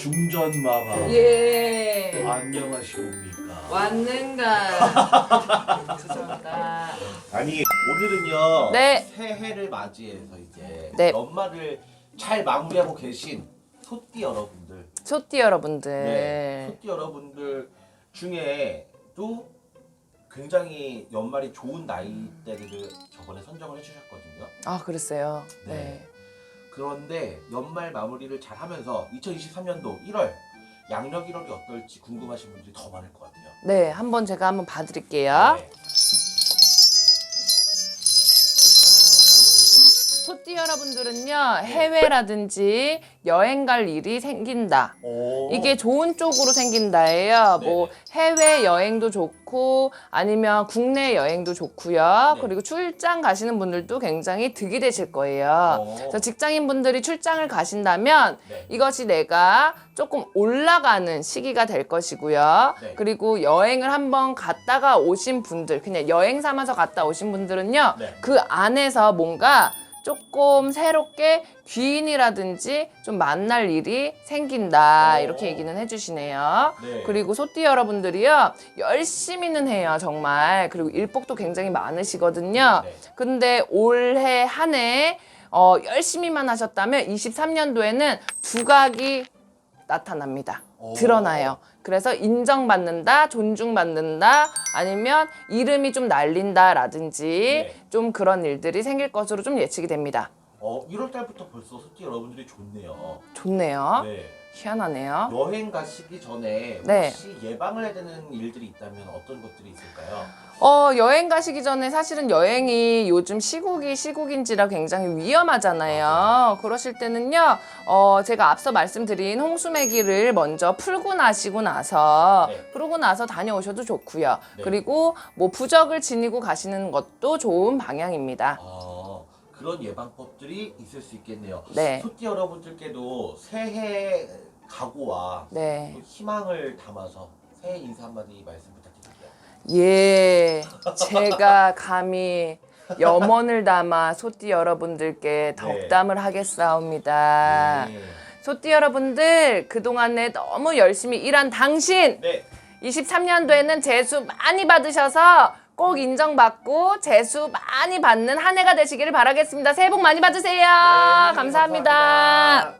중전마마 예. 안녕하십니까 왔는가. 죄송합니다. 아니 오늘은요 네. 새해를 맞이해서 이제 네. 연말을 잘 마무리하고 계신 소띠 여러분들 소띠 여러분들. 네, 소띠 여러분들 중에도 굉장히 연말이 좋은 나이대를 저번에 선정을 해주셨거든요 아 그랬어요. 네. 네. 그런데 연말 마무리를 잘 하면서 2023년도 1월 양력 1월이 어떨지 궁금하신 분들이 더 많을 것 같아요 네, 한번 제가 한번 봐드릴게요. 네. 띠 여러분들은요 해외라든지 여행 갈 일이 생긴다. 오. 이게 좋은 쪽으로 생긴다예요. 네. 뭐 해외 여행도 좋고 아니면 국내 여행도 좋고요. 네. 그리고 출장 가시는 분들도 굉장히 득이 되실 거예요. 오. 그래서 직장인 분들이 출장을 가신다면 네. 이것이 내가 조금 올라가는 시기가 될 것이고요. 네. 그리고 여행을 한번 갔다가 오신 분들, 그냥 여행 삼아서 갔다 오신 분들은요, 네. 그 안에서 뭔가 조금 새롭게 귀인이라든지 좀 만날 일이 생긴다. 오. 이렇게 얘기는 해주시네요. 네. 그리고 소띠 여러분들이요, 열심히는 해요, 정말. 그리고 일복도 굉장히 많으시거든요. 네. 근데 올해 한 해 어, 열심히만 하셨다면 23년도에는 두각이 나타납니다. 오. 드러나요. 그래서 인정받는다, 존중받는다, 아니면 이름이 좀 날린다라든지 네. 좀 그런 일들이 생길 것으로 좀 예측이 됩니다. 어, 1월 달부터 벌써 소띠 여러분들이 좋네요. 좋네요. 네. 희한하네요. 여행 가시기 전에 네. 혹시 예방을 해야 되는 일들이 있다면 어떤 것들이 있을까요? 어, 여행 가시기 전에 사실은 여행이 요즘 시국이 시국인지라 굉장히 위험하잖아요. 그러실 때는요, 어, 제가 앞서 말씀드린 홍수매기를 먼저 풀고 나시고 나서, 네. 풀고 나서 다녀오셔도 좋고요. 네. 그리고 뭐 부적을 지니고 가시는 것도 좋은 방향입니다. 아, 그런 예방법들이 있을 수 있겠네요. 네. 소띠 여러분들께도 새해 각오와 네. 또 희망을 담아서 새해 인사 한마디 말씀 부탁드릴게요. 예, 제가 감히 염원을 담아 소띠 여러분들께 덕담을 하겠사옵니다. 네. 소띠 여러분들 그동안에 너무 열심히 일한 당신 네. 23년도에는 재수 많이 받으셔서 꼭 인정받고 재수 많이 받는 한 해가 되시기를 바라겠습니다. 새해 복 많이 받으세요. 네, 감사합니다.